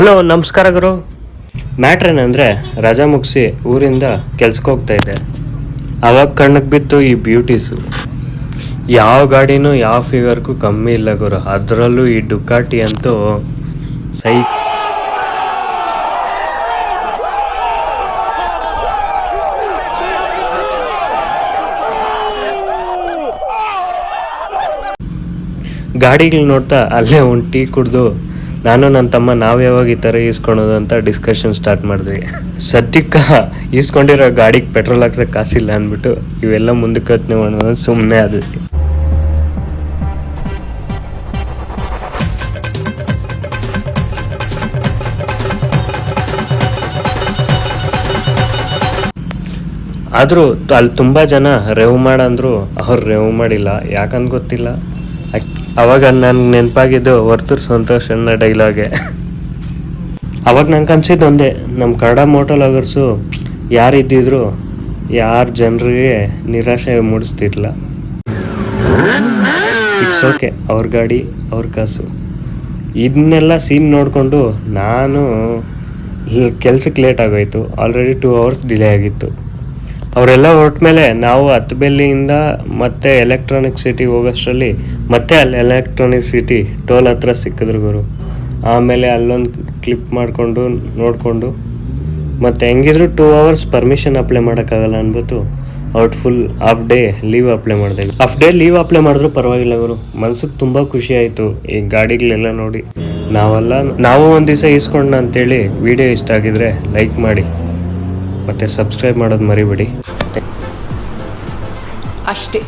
Hello ನಮಸ್ಕಾರ ಗುರು. Matter ಏನಂದರೆ ರಜಾ ಮುಗಿಸಿ ಊರಿಂದ ಕೆಲ್ಸಕ್ಕೆ ಹೋಗ್ತಾ ಇದ್ದೆ ಅವಾಗ ಕಣ್ಣಿಗೆ ಬಿತ್ತು ಈ ಬ್ಯೂಟೀಸು ಯಾವ ಗಾಡಿನೂ ಯಾವ ಫಿಗರ್ಗೂ ಕಮ್ಮಿ ಇಲ್ಲ ಗುರು. ಅದರಲ್ಲೂ ಈ ಡುಕಾಟಿ ಅಂತೂ ಸೈ ಗಾಡಿಗಳು ನೋಡ್ತಾ ಅಲ್ಲೇ ಒಂದು ಟೀ ಕುಡ್ದು ನಾನು ನನ್ನ ತಮ್ಮ, ನಾವು ಯಾವಾಗ ಈ ಥರ ಈಸ್ಕೊಳೋದು ಅಂತ ಡಿಸ್ಕಷನ್ ಸ್ಟಾರ್ಟ್ ಮಾಡಿದ್ವಿ. ಸದ್ಯಕ್ಕೆ ಈಸ್ಕೊಂಡಿರೋ ಗಾಡಿಗೆ ಪೆಟ್ರೋಲ್ ಹಾಕ್ಸೋಕೆ ಕಾಸಿಲ್ಲ ಅಂದ್ಬಿಟ್ಟು ಇವೆಲ್ಲ ಮುಂದಕ್ಕೆ ಯೋಚನೆ ಮಾಡೋದು ಸುಮ್ಮನೆ ಅದು ಆದರೂ ಅಲ್ಲಿ ತುಂಬ ಜನ ರೆವ್ ಮಾಡಂದ್ರು ಅವ್ರು ರೆವ್ ಮಾಡಿಲ್ಲ. ಯಾಕಂದ್ ಗೊತ್ತಿಲ್ಲ. ಅವಾಗ ನನ್ಗೆ ನೆನಪಾಗಿದ್ದು ವರ್ತೂರ್ ಸಂತೋಷ್ ಅನ್ನೋ ಡೈಲಾಗೆ ಅವಾಗ ನಂಗೆ ಅನ್ಸಿದ್ದು ಒಂದೇ ನಮ್ಮ ಕನ್ನಡ ಮೋಟೋ ಯಾರು ಇದ್ದಿದ್ರು ಯಾರು ಜನರಿಗೆ ನಿರಾಶೆ ಮೂಡಿಸ್ತಿರ್ಲ ಇಟ್ಸ್ ಓಕೆ ಅವ್ರ ಗಾಡಿ, ಅವ್ರ ಕಾಸು. ಇದನ್ನೆಲ್ಲ ಸೀನ್ ನೋಡಿಕೊಂಡು ನಾನು ಕೆಲ್ಸಕ್ಕೆ ಲೇಟ್ ಆಗೋಯ್ತು. ಆಲ್ರೆಡಿ ಟೂ ಅವರ್ಸ್ ಡಿಲೇ ಆಗಿತ್ತು. ಅವರೆಲ್ಲ ಹೊರಟ ಮೇಲೆ ನಾವು ಹತ್ತಬೆಲ್ಲಿಯಿಂದ ಮತ್ತೆ ಎಲೆಕ್ಟ್ರಾನಿಕ್ ಸಿಟಿ ಹೋಗೋಷ್ಟರಲ್ಲಿ ಮತ್ತೆ ಅಲ್ಲಿ ಎಲೆಕ್ಟ್ರಾನಿಕ್ ಸಿಟಿ ಟೋಲ್ ಹತ್ರ ಸಿಕ್ಕಿದ್ರು ಗುರು. ಆಮೇಲೆ ಅಲ್ಲೊಂದು ಕ್ಲಿಪ್ ಮಾಡಿಕೊಂಡು, ನೋಡಿಕೊಂಡು, ಮತ್ತು ಹೆಂಗಿದ್ರು ಟೂ ಅವರ್ಸ್ ಪರ್ಮಿಷನ್ ಅಪ್ಲೈ ಮಾಡೋಕ್ಕಾಗಲ್ಲ ಅನ್ಬಿಟ್ಟು out full half day leave apply ಮಾಡಿದೆ. ಹಾಫ್ ಡೇ ಲೀವ್ ಅಪ್ಲೈ ಮಾಡಿದ್ರು ಪರವಾಗಿಲ್ಲ ಗುರು. ಮನ್ಸಿಗೆ ತುಂಬ ಖುಷಿ ಆಯಿತು ಈ ಗಾಡಿಗಳೆಲ್ಲ ನೋಡಿ. ನಾವೆಲ್ಲ, ನಾವು ಒಂದು ದಿವಸ ಇಸ್ಕೊಂಡ ಅಂತೇಳಿ ವಿಡಿಯೋ ಇಷ್ಟ ಆಗಿದ್ರೆ ಲೈಕ್ ಮಾಡಿ. ಮತ್ತು ಸಬ್ಸ್ಕ್ರೈಬ್ ಮಾಡೋದು ಮರಿಬೇಡಿ. ಅಷ್ಟೇ.